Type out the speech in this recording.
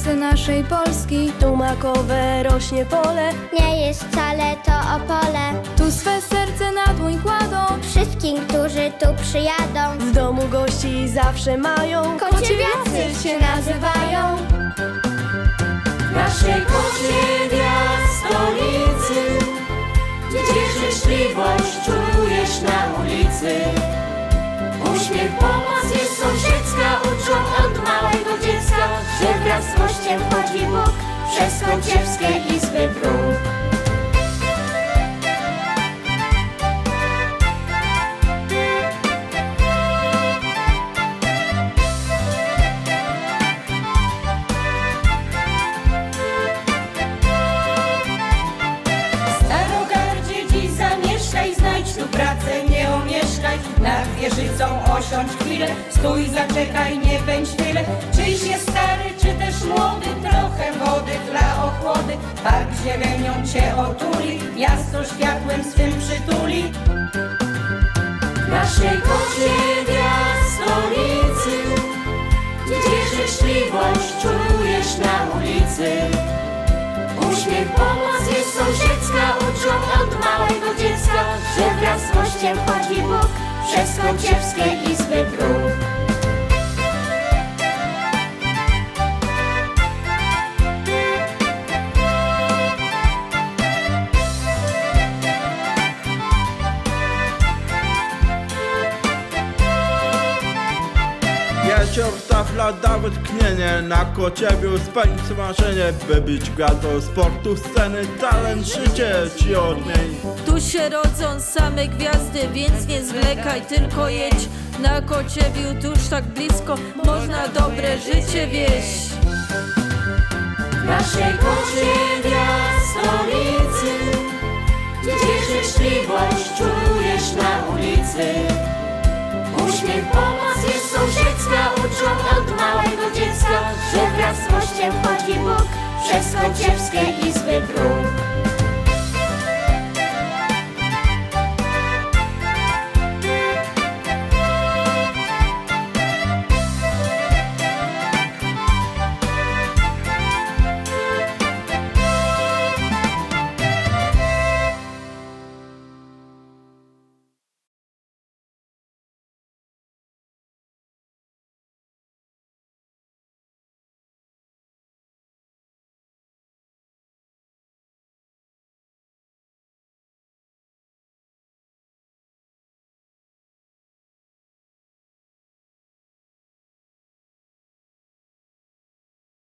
serce naszej Polski. Tu makowe rośnie pole Nie jest wcale to Opole. Tu swe serce na dłoń kładą. Wszystkim, którzy tu przyjadą. W domu gości zawsze mają Kociewiacy się nazywają. naszej kocie gwiazd stolicy, gdzie życzliwość czujesz na ulicy. Uśmiech, pomoc jest sąsiedzka, uczą od małego dziecka, że wraz kąciewskie izby próg. Starogardzie dziś zamieszkaj, znajdź tu pracę, nie omieszkaj. Nad wieżycą osiądź chwilę, stój, zaczekaj, nie bądź tyle. Czyś jest stary, czy też młody, trochę Park zielenią cię otuli, miasto światłem swym przytuli naszej kocie stolicy, gdzie życzliwość czujesz na ulicy. Uśmiech, pomoc jest sąsiedzka, uczą od małego dziecka, że wraz z gościem chodzi Bóg przez kąciewskie izby próg. Wieczór, tafla, dawet tchnienie Na kociewiu spełnić marzenie By być gwiazdą sportu, sceny Talent życie ci odmieni Tu się rodzą same gwiazdy, więc nie zwlekaj, tylko jedź na Kociewiu, tuż tak blisko, można dobre życie wieść. naszej kocie gwiazd stolicy, gdzie życzliwość czujesz na ulicy. Uśmiech, sąsiedzka, uczą od małego dziecka, że wraz z gościem chodzi Bóg przez kąciewskie izby próg.